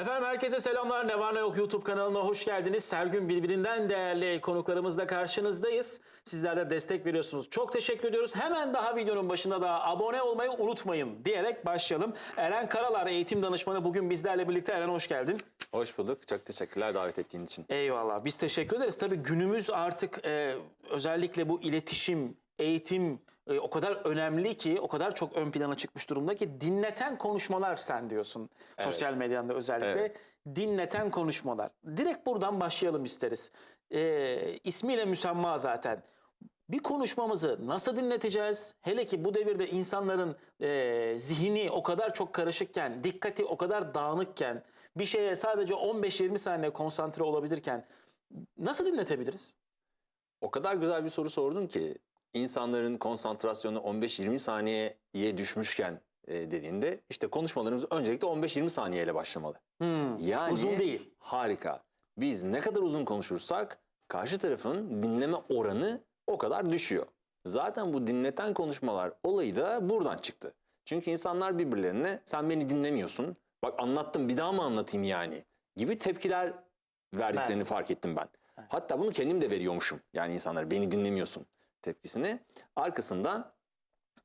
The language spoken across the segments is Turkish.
Efendim herkese selamlar. Ne var ne yok YouTube kanalına hoş geldiniz. Her gün birbirinden değerli konuklarımızla karşınızdayız. Sizler de destek veriyorsunuz. Çok teşekkür ediyoruz. Hemen daha videonun başında da abone olmayı unutmayın diyerek başlayalım. Eren Karalar eğitim danışmanı bugün bizlerle birlikte. Eren hoş geldin. Hoş bulduk. Çok teşekkürler davet ettiğin için. Eyvallah. Biz teşekkür ederiz. Tabii günümüz artık e, özellikle bu iletişim, eğitim e, o kadar önemli ki, o kadar çok ön plana çıkmış durumda ki dinleten konuşmalar sen diyorsun. Sosyal medyada özellikle. Evet. Dinleten konuşmalar. Direkt buradan başlayalım isteriz. E, ismiyle müsemma zaten. Bir konuşmamızı nasıl dinleteceğiz? Hele ki bu devirde insanların e, zihni o kadar çok karışıkken, dikkati o kadar dağınıkken, bir şeye sadece 15-20 saniye konsantre olabilirken nasıl dinletebiliriz? O kadar güzel bir soru sordun ki insanların konsantrasyonu 15-20 saniyeye düşmüşken e, dediğinde işte konuşmalarımız öncelikle 15-20 saniyeyle başlamalı. Hmm, Yani Uzun değil. Harika. Biz ne kadar uzun konuşursak karşı tarafın dinleme oranı o kadar düşüyor. Zaten bu dinleten konuşmalar olayı da buradan çıktı. Çünkü insanlar birbirlerine sen beni dinlemiyorsun. Bak anlattım bir daha mı anlatayım yani gibi tepkiler verdiklerini Evet. fark ettim ben. Hatta bunu kendim de veriyormuşum. Yani insanlar beni dinlemiyorsun tepkisini. Arkasından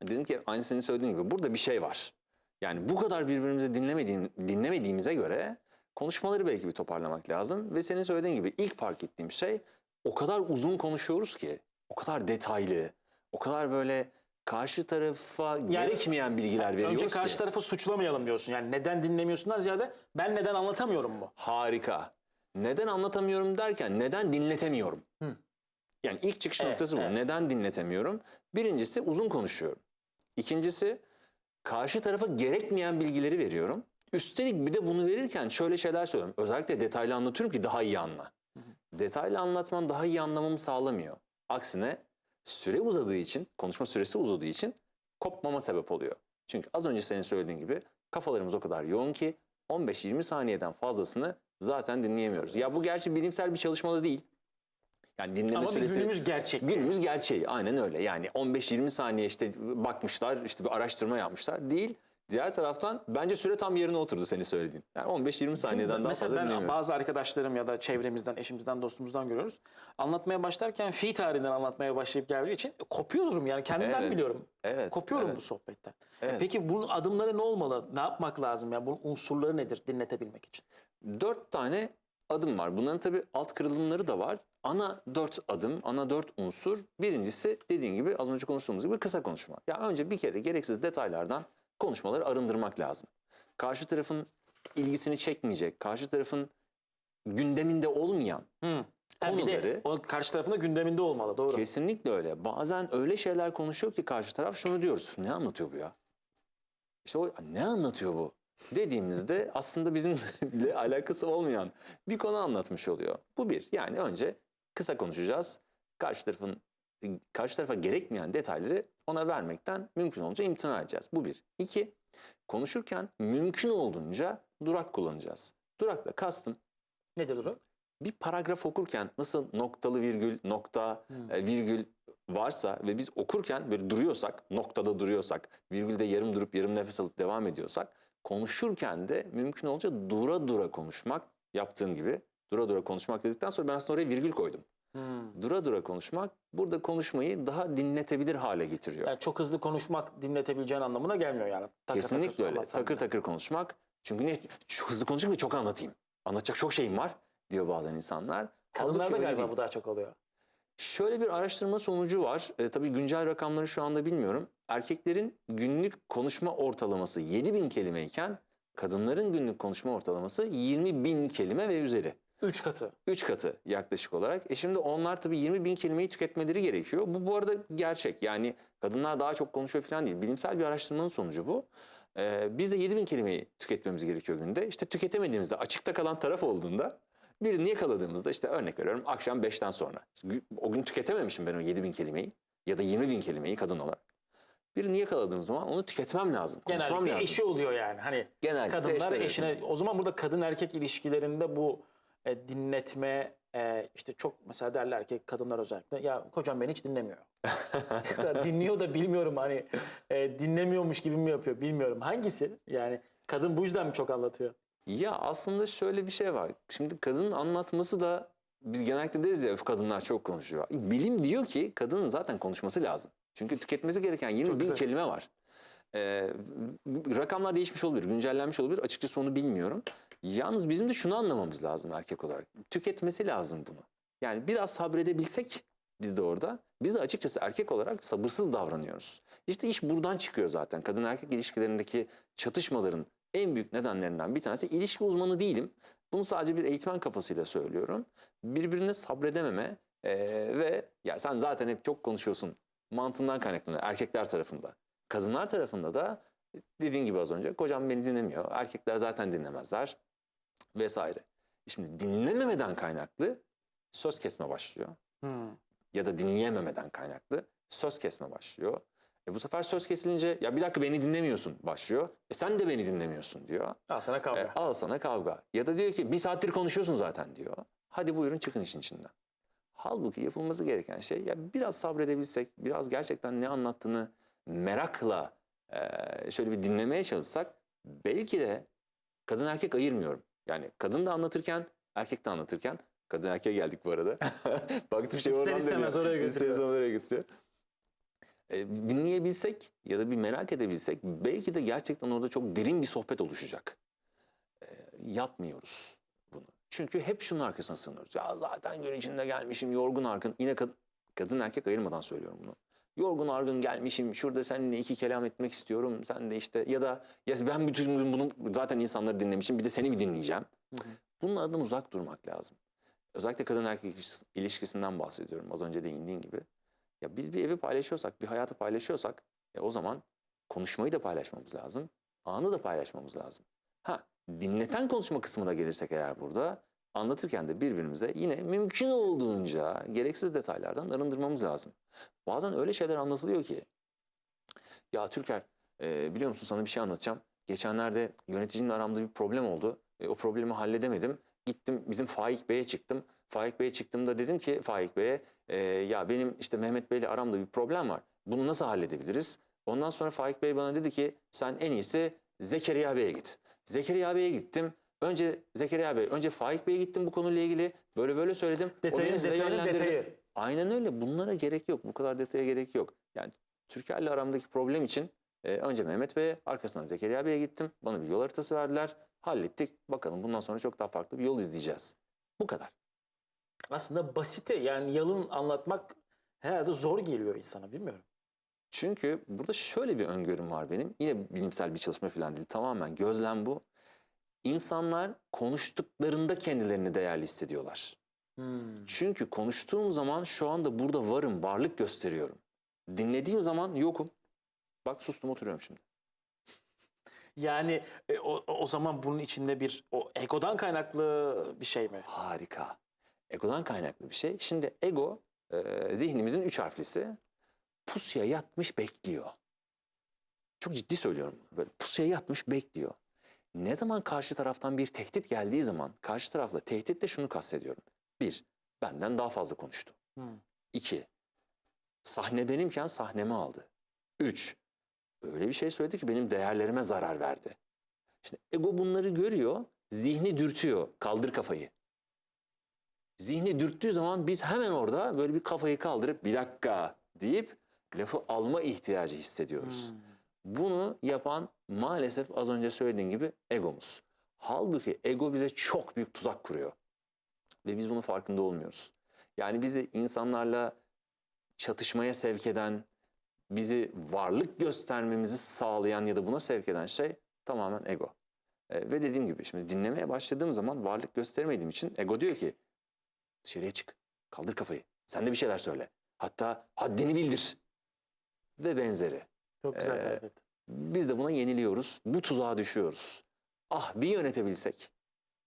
dedim ki aynı senin söylediğin gibi burada bir şey var. Yani bu kadar birbirimizi dinlemediğim, dinlemediğimize göre konuşmaları belki bir toparlamak lazım. Ve senin söylediğin gibi ilk fark ettiğim şey o kadar uzun konuşuyoruz ki, o kadar detaylı, o kadar böyle karşı tarafa gerekmeyen bilgiler veriyoruz Önce ki. karşı tarafı suçlamayalım diyorsun. Yani neden dinlemiyorsundan ziyade ben neden anlatamıyorum mu? Harika. Neden anlatamıyorum derken neden dinletemiyorum? Hı. Yani ilk çıkış Evet, noktası bu. evet. Neden dinletemiyorum? Birincisi uzun konuşuyorum. İkincisi karşı tarafa gerekmeyen bilgileri veriyorum. Üstelik bir de bunu verirken şöyle şeyler söylüyorum. Özellikle detaylı anlatıyorum ki daha iyi anla. Detaylı anlatman daha iyi anlamamı sağlamıyor. Aksine süre uzadığı için, konuşma süresi uzadığı için kopmama sebep oluyor. Çünkü az önce senin söylediğin gibi kafalarımız o kadar yoğun ki 15-20 saniyeden fazlasını zaten dinleyemiyoruz. Ya bu gerçi bilimsel bir çalışmada değil. Yani dinleme Ama süresi... günümüz gerçek. Günümüz gerçeği aynen öyle. Yani 15-20 saniye işte bakmışlar, işte bir araştırma yapmışlar. Değil. Diğer taraftan bence süre tam yerine oturdu senin söylediğin. Yani 15-20 saniyeden daha Mesela fazla ben dinlemiyoruz. bazı arkadaşlarım ya da çevremizden, eşimizden, dostumuzdan görüyoruz. Anlatmaya başlarken fi tarihinden anlatmaya başlayıp geldiği için kopuyorum yani kendimden Evet. biliyorum. Evet, Kopuyorum evet. bu sohbetten. Evet. Peki bunun adımları ne olmalı? Ne yapmak lazım? Yani bunun unsurları nedir dinletebilmek için? Dört tane adım var. Bunların tabii alt kırılımları da var. Ana dört adım, ana dört unsur. Birincisi dediğin gibi az önce konuştuğumuz gibi kısa konuşma. Ya önce bir kere gereksiz detaylardan konuşmaları arındırmak lazım. Karşı tarafın ilgisini çekmeyecek, karşı tarafın gündeminde olmayan Hı. Ha, bir de Konuları- o karşı tarafında gündeminde olmalı. Doğru. Kesinlikle öyle. Bazen öyle şeyler konuşuyor ki karşı taraf şunu diyoruz. Ne anlatıyor bu ya? İşte o ne anlatıyor bu? Dediğimizde aslında bizimle alakası olmayan bir konu anlatmış oluyor. Bu bir. Yani önce kısa konuşacağız. Karşı tarafın karşı tarafa gerekmeyen detayları ona vermekten mümkün olunca imtina edeceğiz. Bu bir. İki, konuşurken mümkün olduğunca durak kullanacağız. Durakla kastım Nedir durum? bir paragraf okurken nasıl noktalı virgül, nokta, e, virgül varsa ve biz okurken böyle duruyorsak, noktada duruyorsak, virgülde yarım durup yarım nefes alıp devam ediyorsak, konuşurken de mümkün olunca dura dura konuşmak, yaptığım gibi dura dura konuşmak dedikten sonra ben aslında oraya virgül koydum. Hmm. Dura dura konuşmak burada konuşmayı daha dinletebilir hale getiriyor. Yani çok hızlı konuşmak dinletebileceğin anlamına gelmiyor yani. Takır Kesinlikle takır öyle. Takır takır konuşmak. Çünkü ne çok hızlı konuşayım ki çok anlatayım. Anlatacak çok şeyim var diyor bazen insanlar. Kadınlarda galiba değil. bu daha çok oluyor. Şöyle bir araştırma sonucu var. E, tabii güncel rakamları şu anda bilmiyorum. Erkeklerin günlük konuşma ortalaması 7000 kelimeyken kadınların günlük konuşma ortalaması 20 bin kelime ve üzeri. Üç katı. 3 katı yaklaşık olarak. E şimdi onlar tabii 20 bin kelimeyi tüketmeleri gerekiyor. Bu bu arada gerçek. Yani kadınlar daha çok konuşuyor falan değil. Bilimsel bir araştırmanın sonucu bu. Ee, biz de 7 bin kelimeyi tüketmemiz gerekiyor günde. İşte tüketemediğimizde, açıkta kalan taraf olduğunda birini yakaladığımızda işte örnek veriyorum akşam 5'ten sonra. O gün tüketememişim ben o 7 bin kelimeyi ya da 20 bin kelimeyi kadın olarak. Birini yakaladığım zaman onu tüketmem lazım. Konuşmam Genellikle lazım. eşi oluyor yani. Hani Genellikle kadınlar eşine arasında. o zaman burada kadın erkek ilişkilerinde bu e, dinletme e, işte çok mesela derler ki kadınlar özellikle ya kocam beni hiç dinlemiyor. Dinliyor da bilmiyorum hani e, dinlemiyormuş gibi mi yapıyor bilmiyorum. Hangisi? Yani kadın bu yüzden mi çok anlatıyor? Ya aslında şöyle bir şey var. Şimdi kadının anlatması da biz genellikle deriz ya "Öf, kadınlar çok konuşuyor. Bilim diyor ki kadının zaten konuşması lazım. Çünkü tüketmesi gereken 20 bin güzel. kelime kelime var. Ee, rakamlar değişmiş olabilir, güncellenmiş olabilir. Açıkçası onu bilmiyorum. Yalnız bizim de şunu anlamamız lazım erkek olarak. Tüketmesi lazım bunu. Yani biraz sabredebilsek biz de orada. Biz de açıkçası erkek olarak sabırsız davranıyoruz. İşte iş buradan çıkıyor zaten. Kadın erkek ilişkilerindeki çatışmaların en büyük nedenlerinden bir tanesi ilişki uzmanı değilim. Bunu sadece bir eğitmen kafasıyla söylüyorum. Birbirine sabredememe eee, ve ya sen zaten hep çok konuşuyorsun mantığından kaynaklanıyor erkekler tarafında. Kadınlar tarafında da dediğin gibi az önce kocam beni dinlemiyor. Erkekler zaten dinlemezler vesaire. Şimdi dinlememeden kaynaklı söz kesme başlıyor Hmm. ya da dinleyememeden kaynaklı söz kesme başlıyor. E bu sefer söz kesilince ya bir dakika beni dinlemiyorsun başlıyor. E sen de beni dinlemiyorsun diyor. Al sana kavga. E, al sana kavga. Ya da diyor ki bir saattir konuşuyorsun zaten diyor. Hadi buyurun çıkın işin içinden. Halbuki yapılması gereken şey ya biraz sabredebilsek, biraz gerçekten ne anlattığını merakla e, şöyle bir dinlemeye çalışsak belki de kadın erkek ayırmıyorum. Yani kadın da anlatırken, erkek de anlatırken kadın erkeğe geldik bu arada. Baktım şey İster oradan istemez dönüyor. oraya İster götürüyor. istemez oraya götürüyor. E, dinleyebilsek ya da bir merak edebilsek belki de gerçekten orada çok derin bir sohbet oluşacak. E, yapmıyoruz bunu. Çünkü hep şunun arkasına sığınıyoruz. Ya zaten gün içinde gelmişim yorgun argın. Yine kad- kadın erkek ayırmadan söylüyorum bunu. Yorgun argın gelmişim şurada seninle iki kelam etmek istiyorum. Sen de işte ya da ya ben bütün gün bunu zaten insanları dinlemişim bir de seni mi dinleyeceğim? Bunlardan uzak durmak lazım. Özellikle kadın erkek ilişkis- ilişkisinden bahsediyorum az önce değindiğin gibi. Ya biz bir evi paylaşıyorsak, bir hayatı paylaşıyorsak e o zaman konuşmayı da paylaşmamız lazım. Anı da paylaşmamız lazım. Ha dinleten konuşma kısmına gelirsek eğer burada anlatırken de birbirimize yine mümkün olduğunca gereksiz detaylardan arındırmamız lazım. Bazen öyle şeyler anlatılıyor ki ya Türker e, biliyor musun sana bir şey anlatacağım. Geçenlerde yöneticimle aramda bir problem oldu. E, o problemi halledemedim. Gittim bizim Faik Bey'e çıktım. Faik Bey'e çıktığımda dedim ki Faik Bey'e e, ya benim işte Mehmet Bey'le aramda bir problem var. Bunu nasıl halledebiliriz? Ondan sonra Faik Bey bana dedi ki sen en iyisi Zekeriya Bey'e git. Zekeriya Bey'e gittim. Önce Zekeriya Bey, önce Faik Bey'e gittim bu konuyla ilgili. Böyle böyle söyledim. O Detayın size detayının detayı. Aynen öyle. Bunlara gerek yok. Bu kadar detaya gerek yok. Yani Türker'le aramdaki problem için e, önce Mehmet Bey'e, arkasından Zekeriya Bey'e gittim. Bana bir yol haritası verdiler. Hallettik. Bakalım bundan sonra çok daha farklı bir yol izleyeceğiz. Bu kadar. Aslında basite yani yalın anlatmak herhalde zor geliyor insana bilmiyorum. Çünkü burada şöyle bir öngörüm var benim. Yine bilimsel bir çalışma falan değil. Tamamen gözlem bu. İnsanlar konuştuklarında kendilerini değerli hissediyorlar. Hmm. Çünkü konuştuğum zaman şu anda burada varım, varlık gösteriyorum. Dinlediğim zaman yokum. Bak sustum oturuyorum şimdi. Yani e, o, o zaman bunun içinde bir o egodan kaynaklı bir şey mi? Harika. Egodan kaynaklı bir şey. Şimdi ego e, zihnimizin üç harflisi. Pusuya yatmış bekliyor. Çok ciddi söylüyorum. Böyle pusuya yatmış bekliyor. Ne zaman karşı taraftan bir tehdit geldiği zaman karşı tarafla tehditle şunu kastediyorum. Bir, benden daha fazla konuştu. Hmm. İki, sahne benimken sahnemi aldı. Üç, öyle bir şey söyledi ki benim değerlerime zarar verdi. Şimdi ego bunları görüyor, zihni dürtüyor. Kaldır kafayı. Zihni dürttüğü zaman biz hemen orada böyle bir kafayı kaldırıp bir dakika deyip lafı alma ihtiyacı hissediyoruz. Hmm. Bunu yapan maalesef az önce söylediğim gibi egomuz. Halbuki ego bize çok büyük tuzak kuruyor. Ve biz bunun farkında olmuyoruz. Yani bizi insanlarla çatışmaya sevk eden, bizi varlık göstermemizi sağlayan ya da buna sevk eden şey tamamen ego. E, ve dediğim gibi şimdi dinlemeye başladığım zaman varlık göstermediğim için ego diyor ki dışarıya çık, kaldır kafayı, sen de bir şeyler söyle. Hatta haddini bildir ve benzeri. Çok güzel Ee, tarif ettin. Biz de buna yeniliyoruz. Bu tuzağa düşüyoruz. Ah bir yönetebilsek.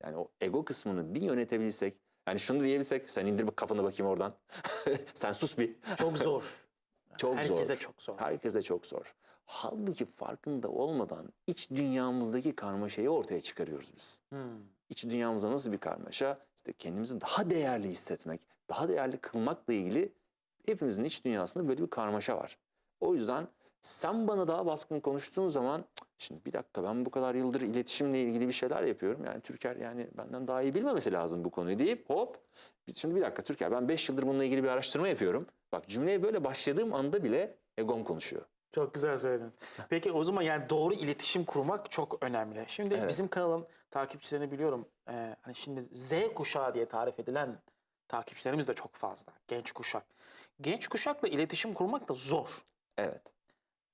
Yani o ego kısmını bir yönetebilsek. Yani şunu diyebilsek. Sen indir kafanı bakayım oradan. sen sus bir. Çok zor. Çok Herkese zor. çok zor. Herkese çok zor. Halbuki farkında olmadan iç dünyamızdaki karmaşayı ortaya çıkarıyoruz biz. Hmm. İç dünyamızda nasıl bir karmaşa? İşte kendimizi daha değerli hissetmek, daha değerli kılmakla ilgili hepimizin iç dünyasında böyle bir karmaşa var. O yüzden Sen bana daha baskın konuştuğun zaman "Cık, şimdi bir dakika ben bu kadar yıldır iletişimle ilgili bir şeyler yapıyorum. Yani Türker yani benden daha iyi bilmemesi lazım bu konuyu deyip hop şimdi bir dakika Türker ben 5 yıldır bununla ilgili bir araştırma yapıyorum. Bak cümleye böyle başladığım anda bile egom konuşuyor. Çok güzel söylediniz. Peki o zaman yani doğru iletişim kurmak çok önemli. Şimdi Evet. bizim kanalın takipçilerini biliyorum. Ee, hani şimdi Z kuşağı diye tarif edilen takipçilerimiz de çok fazla. Genç kuşak. Genç kuşakla iletişim kurmak da zor. Evet.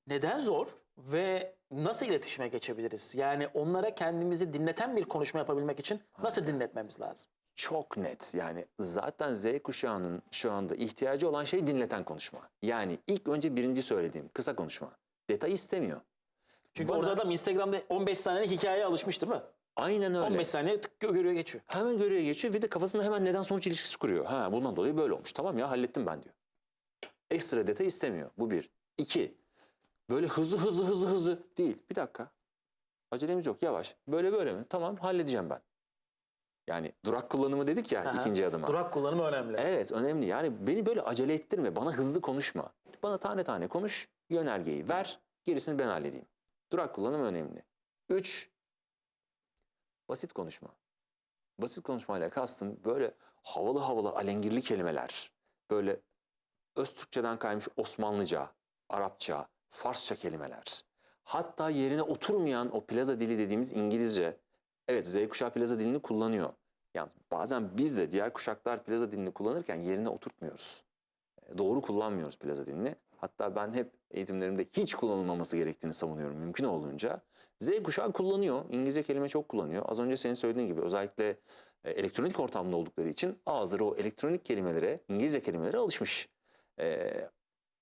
Neden zor ve nasıl iletişime geçebiliriz? Yani onlara kendimizi dinleten bir konuşma yapabilmek için nasıl dinletmemiz lazım? Çok net. Yani zaten Z kuşağının şu anda ihtiyacı olan şey dinleten konuşma. Yani ilk önce birinci söylediğim kısa konuşma. Detay istemiyor. Çünkü Bana- orada adam Instagram'da 15 saniyelik hikayeye alışmış değil mi? Aynen öyle. 15 saniye tık görüyor geçiyor. Hemen görüyor geçiyor ve de kafasında hemen neden sonuç ilişkisi kuruyor. Ha bundan dolayı böyle olmuş. Tamam ya hallettim ben diyor. Ekstra detay istemiyor. Bu bir. İki. Böyle hızlı hızlı hızlı hızlı değil. Bir dakika. Acelemiz yok yavaş. Böyle böyle mi? Tamam halledeceğim ben. Yani durak kullanımı dedik ya Aha. ikinci adıma. Durak kullanımı önemli. Evet önemli. Yani beni böyle acele ettirme. Bana hızlı konuşma. Bana tane tane konuş. Yönergeyi ver. Gerisini ben halledeyim. Durak kullanımı önemli. Üç, basit konuşma. Basit konuşmayla kastım böyle havalı havalı alengirli kelimeler. Böyle öz Türkçeden kaymış Osmanlıca, Arapça, Farsça kelimeler. Hatta yerine oturmayan o plaza dili dediğimiz İngilizce. Evet Z kuşağı plaza dilini kullanıyor. Yalnız bazen biz de diğer kuşaklar plaza dilini kullanırken yerine oturtmuyoruz. E, Doğru kullanmıyoruz plaza dilini. Hatta ben hep eğitimlerimde hiç kullanılmaması gerektiğini savunuyorum mümkün olduğunca. Z kuşağı kullanıyor. İngilizce kelime çok kullanıyor. Az önce senin söylediğin gibi özellikle e, elektronik ortamda oldukları için ağızları o elektronik kelimelere, İngilizce kelimelere alışmış. E,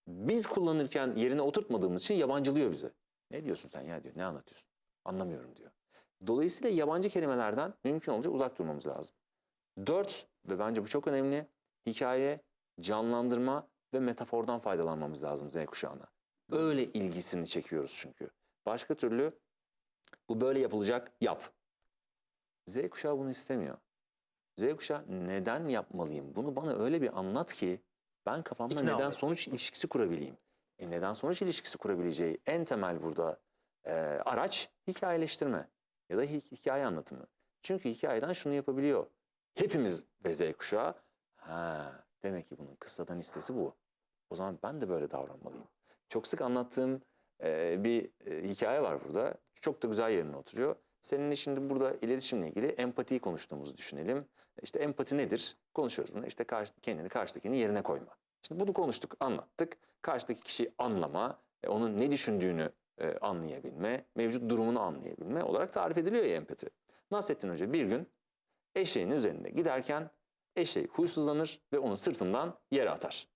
biz kullanırken yerine oturtmadığımız için yabancılıyor bizi. Ne diyorsun sen ya diyor. Ne anlatıyorsun? Anlamıyorum diyor. Dolayısıyla yabancı kelimelerden mümkün olunca uzak durmamız lazım. Dört ve bence bu çok önemli. Hikaye, canlandırma ve metafordan faydalanmamız lazım Z kuşağına. Öyle ilgisini çekiyoruz çünkü. Başka türlü bu böyle yapılacak yap. Z kuşağı bunu istemiyor. Z kuşağı neden yapmalıyım? Bunu bana öyle bir anlat ki ben kafamda İkna neden olayım. sonuç ilişkisi kurabileyim. E neden sonuç ilişkisi kurabileceği en temel burada e, araç hikayeleştirme ya da hi- hikaye anlatımı. Çünkü hikayeden şunu yapabiliyor. Hepimiz ve Z kuşağı ha demek ki bunun kıssadan hissesi bu. O zaman ben de böyle davranmalıyım. Çok sık anlattığım e, bir e, hikaye var burada. Çok da güzel yerine oturuyor. Seninle şimdi burada iletişimle ilgili empatiyi konuştuğumuzu düşünelim. İşte empati nedir? Konuşuyoruz bunu. İşte karşı, kendini karşıdakinin yerine koyma. Şimdi bunu konuştuk, anlattık. Karşıdaki kişiyi anlama, e, onun ne düşündüğünü e, anlayabilme, mevcut durumunu anlayabilme olarak tarif ediliyor ya empati. Nasrettin Hoca bir gün eşeğin üzerinde giderken eşeği huysuzlanır ve onu sırtından yere atar.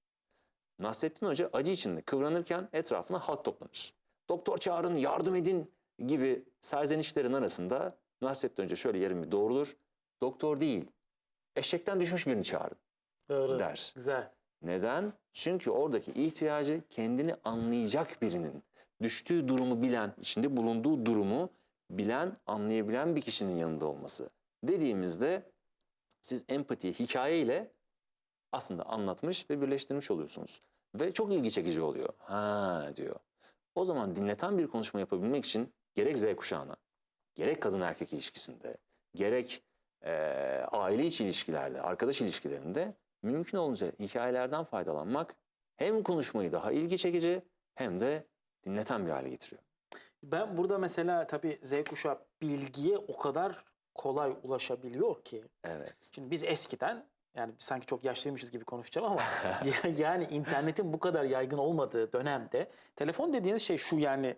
Nasrettin Hoca acı içinde kıvranırken etrafına halk toplanır. Doktor çağırın, yardım edin gibi serzenişlerin arasında Nasrettin Hoca şöyle yarım bir doğrulur. Doktor değil, eşekten düşmüş birini çağırın Doğru. der. Güzel. Neden? Çünkü oradaki ihtiyacı kendini anlayacak birinin, düştüğü durumu bilen, içinde bulunduğu durumu bilen, anlayabilen bir kişinin yanında olması. Dediğimizde siz empatiyi hikayeyle aslında anlatmış ve birleştirmiş oluyorsunuz. Ve çok ilgi çekici oluyor. Ha diyor. O zaman dinleten bir konuşma yapabilmek için gerek Z kuşağına, gerek kadın erkek ilişkisinde, gerek eee, aile içi ilişkilerde, arkadaş ilişkilerinde mümkün olunca hikayelerden faydalanmak hem konuşmayı daha ilgi çekici hem de dinleten bir hale getiriyor. Ben burada mesela tabii Z kuşağı bilgiye o kadar kolay ulaşabiliyor ki. Evet. Şimdi biz eskiden yani sanki çok yaşlıymışız gibi konuşacağım ama ya- yani internetin bu kadar yaygın olmadığı dönemde telefon dediğiniz şey şu yani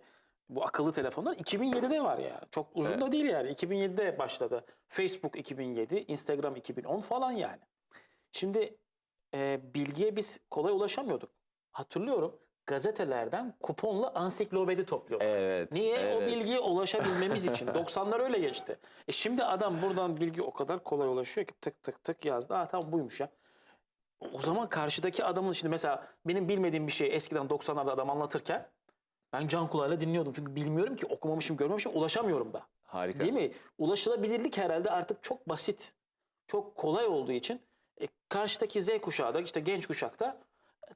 bu akıllı telefonlar 2007'de var ya. Çok uzun da değil yani. 2007'de başladı. Facebook 2007, Instagram 2010 falan yani. Şimdi e, bilgiye biz kolay ulaşamıyorduk. Hatırlıyorum gazetelerden kuponla ansiklopedi topluyorduk. Evet. Niye? O bilgiye ulaşabilmemiz için. 90'lar öyle geçti. E şimdi adam buradan bilgi o kadar kolay ulaşıyor ki tık tık tık yazdı. Aa tamam buymuş ya. O zaman karşıdaki adamın şimdi mesela benim bilmediğim bir şeyi eskiden 90'larda adam anlatırken ben can kulağıyla dinliyordum. Çünkü bilmiyorum ki okumamışım, görmemişim, ulaşamıyorum da. Harika. Değil mi? Ulaşılabilirlik herhalde artık çok basit, çok kolay olduğu için e, karşıdaki Z kuşağı da işte genç kuşakta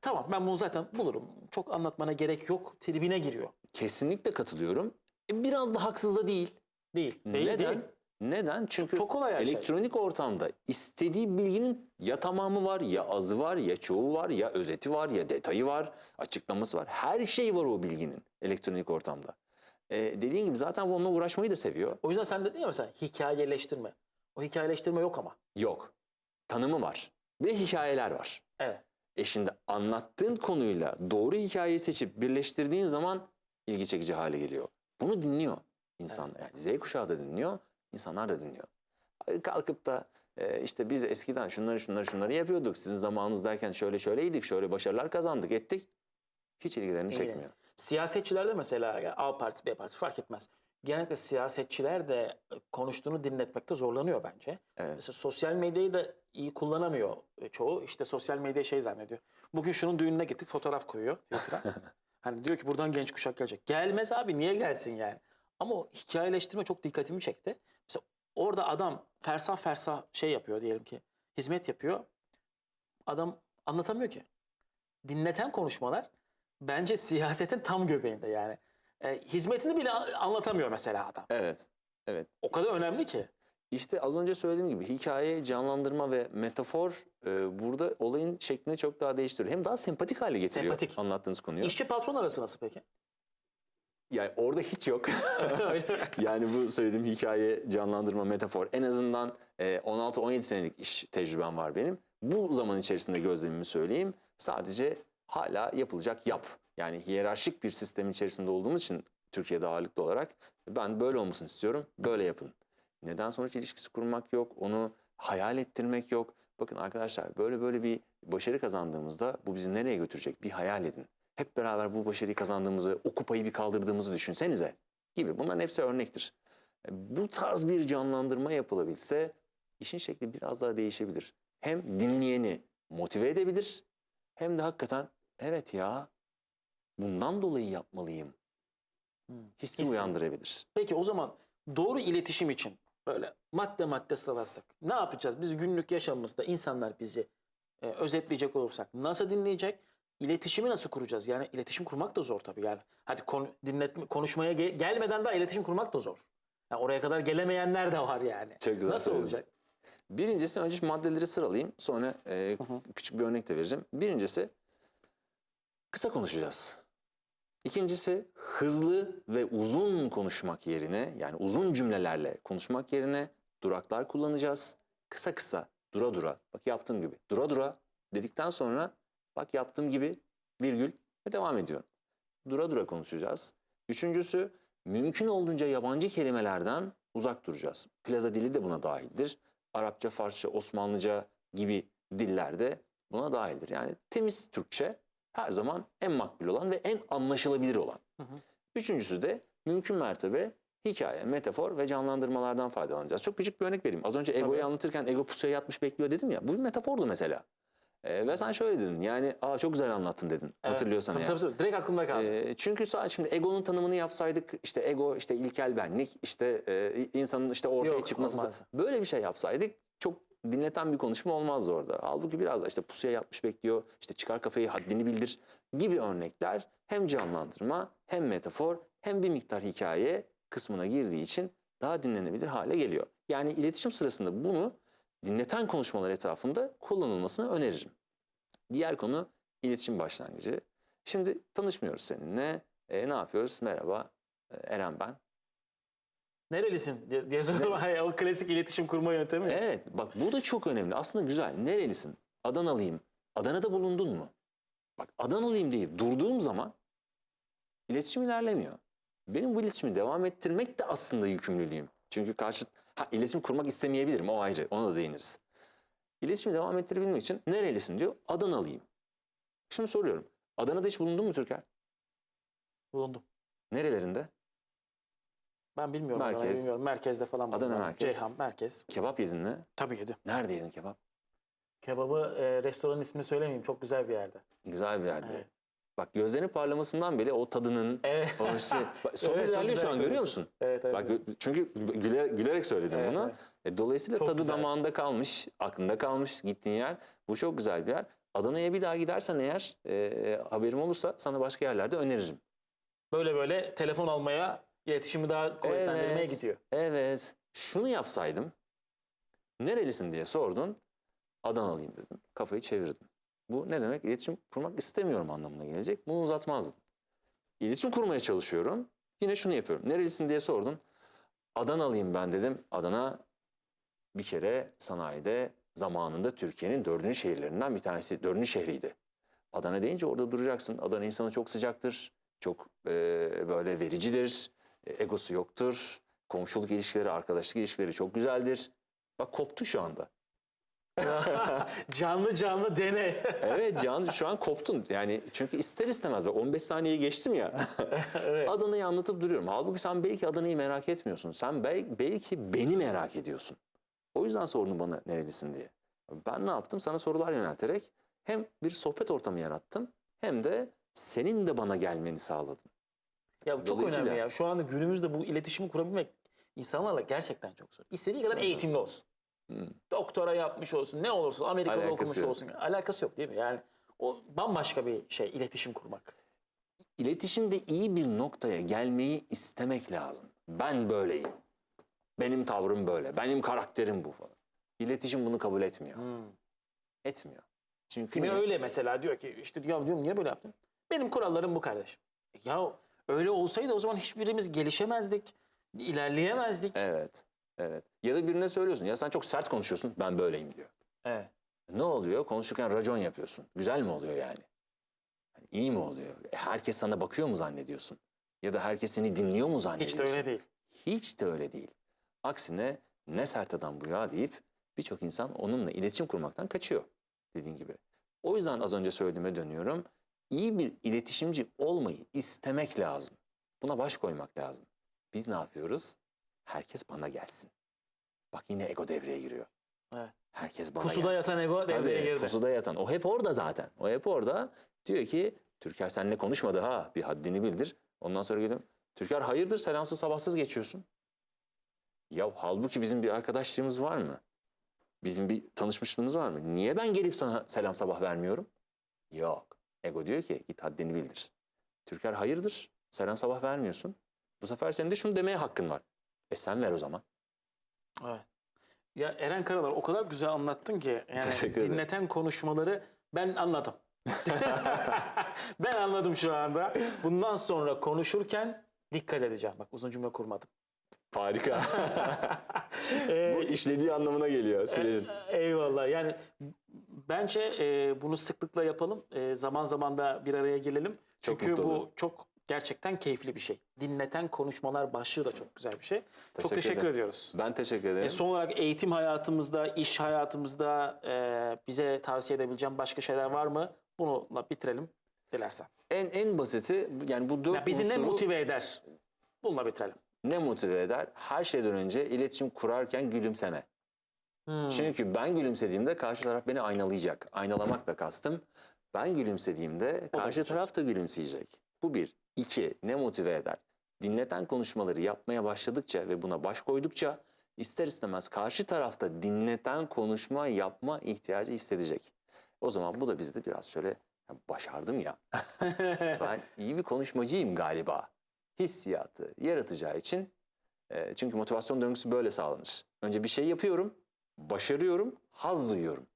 tamam ben bunu zaten bulurum. Çok anlatmana gerek yok. Tribine giriyor. Kesinlikle katılıyorum. E, biraz da haksız da değil. Değil. Değil Neden? değil. Neden? Çünkü Çok kolay şey. elektronik ortamda istediği bilginin ya tamamı var, ya azı var, ya çoğu var, ya özeti var, ya detayı var, açıklaması var. Her şey var o bilginin elektronik ortamda. E, dediğin gibi zaten onunla uğraşmayı da seviyor. O yüzden sen dedin ya mesela hikayeleştirme. O hikayeleştirme yok ama. Yok. Tanımı var. Ve hikayeler var. Evet. E şimdi anlattığın konuyla doğru hikayeyi seçip birleştirdiğin zaman ilgi çekici hale geliyor. Bunu dinliyor insanlar. Yani Z kuşağı da dinliyor, insanlar da dinliyor. Kalkıp da e, işte biz eskiden şunları şunları şunları yapıyorduk. Sizin zamanınızdayken şöyle şöyleydik, şöyle başarılar kazandık, ettik. Hiç ilgilerini İlgilen- çekmiyor. Siyasetçiler de mesela yani A partisi B partisi fark etmez. Genellikle siyasetçiler de e, konuştuğunu dinletmekte zorlanıyor bence. Evet. Mesela sosyal medyayı da iyi kullanamıyor e, çoğu. İşte sosyal medya şey zannediyor. Bugün şunun düğününe gittik fotoğraf koyuyor Twitter'a. hani diyor ki buradan genç kuşak gelecek. Gelmez abi niye gelsin yani? Ama o hikayeleştirme çok dikkatimi çekti. Orada adam fersah fersah şey yapıyor diyelim ki hizmet yapıyor. Adam anlatamıyor ki. Dinleten konuşmalar bence siyasetin tam göbeğinde yani. E, hizmetini bile anlatamıyor mesela adam. Evet. Evet. O kadar önemli ki. İşte az önce söylediğim gibi hikaye, canlandırma ve metafor e, burada olayın şeklini çok daha değiştiriyor. Hem daha sempatik hale getiriyor Sempatik. anlattığınız konuyu. İşçi patron arası nasıl peki? Yani orada hiç yok. Yani bu söylediğim hikaye, canlandırma, metafor en azından e, 16-17 senelik iş tecrübem var benim. Bu zaman içerisinde gözlemimi söyleyeyim. Sadece hala yapılacak yap. Yani hiyerarşik bir sistemin içerisinde olduğumuz için Türkiye'de ağırlıklı olarak ben böyle olmasını istiyorum. Böyle yapın. Neden sonuç ilişkisi kurmak yok. Onu hayal ettirmek yok. Bakın arkadaşlar böyle böyle bir başarı kazandığımızda bu bizi nereye götürecek? Bir hayal edin. Hep beraber bu başarıyı kazandığımızı, o kupayı bir kaldırdığımızı düşünsenize gibi. Bunların hepsi örnektir. E, Bu tarz bir canlandırma yapılabilse işin şekli biraz daha değişebilir. Hem dinleyeni motive edebilir hem de hakikaten evet ya bundan dolayı yapmalıyım hissi Hissi. uyandırabilir. Peki o zaman doğru iletişim için böyle madde madde sıralarsak ne yapacağız? Biz günlük yaşamımızda insanlar bizi e, özetleyecek olursak nasıl dinleyecek? İletişimi nasıl kuracağız? Yani iletişim kurmak da zor tabii yani. Hadi konu, dinletme, konuşmaya ge- gelmeden daha iletişim kurmak da zor. Yani oraya kadar gelemeyenler de var yani. Çok güzel Nasıl söyledin. olacak? Birincisi önce maddeleri sıralayayım. Sonra e, küçük bir örnek de vereceğim. Birincisi kısa konuşacağız. İkincisi hızlı ve uzun konuşmak yerine yani uzun cümlelerle konuşmak yerine duraklar kullanacağız. Kısa kısa dura dura bak yaptığım gibi dura dura dedikten sonra bak yaptığım gibi virgül ve devam ediyorum. Dura dura konuşacağız. Üçüncüsü mümkün olduğunca yabancı kelimelerden uzak duracağız. Plaza dili de buna dahildir. Arapça, Farsça, Osmanlıca gibi diller de buna dahildir. Yani temiz Türkçe her zaman en makbul olan ve en anlaşılabilir olan. Hı hı. Üçüncüsü de mümkün mertebe hikaye, metafor ve canlandırmalardan faydalanacağız. Çok küçük bir örnek vereyim. Az önce egoyu Tabii. anlatırken ego pusuya yatmış bekliyor dedim ya. Bu bir metafordu mesela. Ee, ve sen şöyle dedin yani Aa, çok güzel anlattın dedin Evet. hatırlıyorsan tabii, eğer. tabii, tabii. Direkt aklımda kaldı. Ee, çünkü sadece şimdi egonun tanımını yapsaydık işte ego işte ilkel benlik işte e, insanın işte ortaya Yok, çıkması olmazdı. böyle bir şey yapsaydık çok dinleten bir konuşma olmazdı orada. Halbuki biraz da işte pusuya yatmış bekliyor işte çıkar kafayı haddini bildir gibi örnekler hem canlandırma hem metafor hem bir miktar hikaye kısmına girdiği için daha dinlenebilir hale geliyor. Yani iletişim sırasında bunu dinleten konuşmalar etrafında kullanılmasını öneririm. Diğer konu iletişim başlangıcı. Şimdi tanışmıyoruz seninle. E, ne yapıyoruz? Merhaba e, Eren ben. Nerelisin diye, diye o klasik iletişim kurma yöntemi. Evet bak bu da çok önemli. Aslında güzel. Nerelisin? Adanalıyım. Adana'da bulundun mu? Bak Adanalıyım deyip durduğum zaman iletişim ilerlemiyor. Benim bu iletişimi devam ettirmek de aslında yükümlülüğüm. Çünkü karşı ha, iletişim kurmak istemeyebilirim o ayrı ona da değiniriz. İletişimi devam ettirebilmek için nerelisin diyor Adanalıyım. Şimdi soruyorum. Adana'da hiç bulundun mu Türker? Bulundum. Nerelerinde? Ben bilmiyorum. Merkez. Merkez. bilmiyorum. Merkezde falan. Adana bulundum. merkez. Ceyhan merkez. Kebap yedin mi? Tabii yedim. Nerede yedin kebap? Kebabı e, restoranın ismini söylemeyeyim. Çok güzel bir yerde. Güzel bir yerde. Evet. Bak gözlerinin parlamasından bile o tadının, Evet. o şey. Bak, sohbet Evet, ilerliyor şu an görüyor musun? Evet, evet. Bak çünkü güler, gülerek söyledim Evet, bunu. evet. E, dolayısıyla Çok tadı güzel. damağında kalmış, aklında kalmış gittiğin yer. Bu çok güzel bir yer. Adana'ya bir daha gidersen eğer e, haberim olursa sana başka yerlerde öneririm. Böyle böyle telefon almaya, iletişimi daha kuvvetlendirmeye Evet. gidiyor. Evet. Şunu yapsaydım. Nerelisin diye sordun. Adanalıyım dedim. Kafayı çevirdim. Bu ne demek? İletişim kurmak istemiyorum anlamına gelecek. Bunu uzatmazdım. İletişim kurmaya çalışıyorum. Yine şunu yapıyorum. Nerelisin diye sordun. Adanalıyım ben dedim. Adana bir kere sanayide zamanında Türkiye'nin dördüncü şehirlerinden bir tanesi. Dördüncü şehriydi. Adana deyince orada duracaksın. Adana insanı çok sıcaktır. Çok e, böyle vericidir. E, egosu yoktur. Komşuluk ilişkileri, arkadaşlık ilişkileri çok güzeldir. Bak koptu şu anda. canlı canlı deney. Evet Can şu an koptun. Yani çünkü ister istemez bak 15 saniye geçtim ya. evet. Adana'yı anlatıp duruyorum. Halbuki sen belki Adana'yı merak etmiyorsun. Sen bel- belki beni merak ediyorsun. O yüzden sordun bana nerelisin diye. Ben ne yaptım? Sana sorular yönelterek hem bir sohbet ortamı yarattım hem de senin de bana gelmeni sağladım. Ya bu çok önemli ya. Şu anda günümüzde bu iletişimi kurabilmek insanlarla gerçekten çok zor. İstediği kadar eğitimli olsun. Hmm. Doktora yapmış olsun, ne olursa Amerika'da Alakası okumuş yok. olsun. Alakası yok değil mi? Yani o bambaşka bir şey, iletişim kurmak. İletişimde iyi bir noktaya gelmeyi istemek lazım. Ben böyleyim. Benim tavrım böyle. Benim karakterim bu falan. İletişim bunu kabul etmiyor. Hmm. Etmiyor. Çünkü Kimi niye? öyle mesela diyor ki işte ya diyorum niye böyle yaptın? Benim kurallarım bu kardeşim. Ya öyle olsaydı o zaman hiçbirimiz gelişemezdik, ilerleyemezdik. Evet. Evet. Ya da birine söylüyorsun. Ya sen çok sert konuşuyorsun. Ben böyleyim diyor. Evet. Ne oluyor? Konuşurken racon yapıyorsun. Güzel mi oluyor yani? Yani İyi mi oluyor? E, herkes sana bakıyor mu zannediyorsun? Ya da herkes seni dinliyor mu Hiç zannediyorsun? de öyle değil. Hiç de öyle değil. Aksine ne sert adam bu ya deyip birçok insan onunla iletişim kurmaktan kaçıyor dediğin gibi. O yüzden az önce söylediğime dönüyorum. İyi bir iletişimci olmayı istemek lazım. Buna baş koymak lazım. Biz ne yapıyoruz? Herkes bana gelsin. Bak yine ego devreye giriyor. Evet. Herkes bana Pusuda gelsin. yatan ego devreye Tabii, girdi. pusuda yatan. O hep orada zaten. O hep orada. Diyor ki Türker seninle konuşmadı ha. Bir haddini bildir. Ondan sonra geliyorum. Türker hayırdır selamsız sabahsız geçiyorsun. Ya halbuki bizim bir arkadaşlığımız var mı? Bizim bir tanışmışlığımız var mı? Niye ben gelip sana selam sabah vermiyorum? Yok. Ego diyor ki git haddini bildir. Türker hayırdır selam sabah vermiyorsun. Bu sefer senin de şunu demeye hakkın var. E sen ver o zaman. Evet. Ya Eren Karalar o kadar güzel anlattın ki yani Teşekkür ederim. dinleten konuşmaları ben anladım. ben anladım şu anda. Bundan sonra konuşurken dikkat edeceğim. Bak uzun cümle kurmadım. Harika. Ee, Bu işlediği anlamına geliyor sürecin. Eyvallah. Yani bence e, bunu sıklıkla yapalım. E, zaman zaman da bir araya gelelim. Çok Çünkü bu çok gerçekten keyifli bir şey. Dinleten konuşmalar başlığı da çok güzel bir şey. çok Teşekkür teşekkür ederim. ediyoruz. Ben teşekkür ederim. E, son olarak eğitim hayatımızda, iş hayatımızda e, bize tavsiye edebileceğim başka şeyler var mı? Bununla bitirelim dilersen. En en basiti yani bu dört Ya bizi ne unsuru motive eder? Bununla bitirelim. ne motive eder? Her şeyden önce iletişim kurarken gülümseme. Hmm. Çünkü ben gülümsediğimde karşı taraf beni aynalayacak. Aynalamak da kastım. Ben gülümsediğimde karşı taraf da gülümseyecek. Bu bir. İki, ne motive eder? Dinleten konuşmaları yapmaya başladıkça ve buna baş koydukça ister istemez karşı tarafta dinleten konuşma yapma ihtiyacı hissedecek. O zaman bu da bizde biraz şöyle "Ya başardım ya. ben iyi bir konuşmacıyım galiba. Hissiyatı yaratacağı için e, çünkü motivasyon döngüsü böyle sağlanır. Önce bir şey yapıyorum, başarıyorum, haz duyuyorum.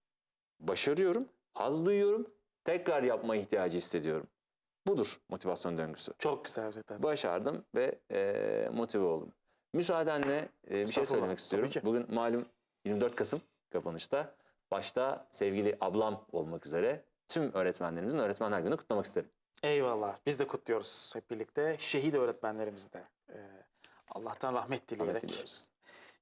Başarıyorum, haz duyuyorum, tekrar yapma ihtiyacı hissediyorum. Budur motivasyon döngüsü. Çok güzel özetledin. Başardım ve e, motive oldum. Müsaadenle e, bir şey söylemek istiyorum. Bugün malum 24 Kasım kapanışta. Başta sevgili ablam olmak üzere tüm öğretmenlerimizin Öğretmenler Günü kutlamak isterim. Eyvallah. Biz de kutluyoruz hep birlikte. Şehit öğretmenlerimiz de. e, Allah'tan rahmet dileyerek. Rahmet diliyoruz.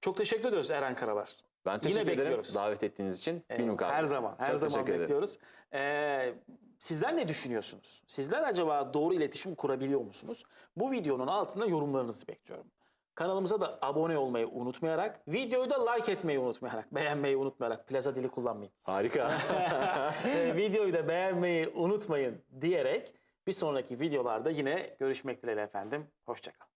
Çok teşekkür ediyoruz Eren Karalar. Ben teşekkür ederim bekliyoruz. davet ettiğiniz için. Ee, her zaman, her Çok zaman bekliyoruz. Ee, sizler ne düşünüyorsunuz? Sizler acaba doğru iletişim kurabiliyor musunuz? Bu videonun altında yorumlarınızı bekliyorum. Kanalımıza da abone olmayı unutmayarak, videoyu da like etmeyi unutmayarak, beğenmeyi unutmayarak, plaza dili kullanmayın. Harika. Ee, videoyu da beğenmeyi unutmayın diyerek bir sonraki videolarda yine görüşmek dileğiyle efendim. Hoşçakalın.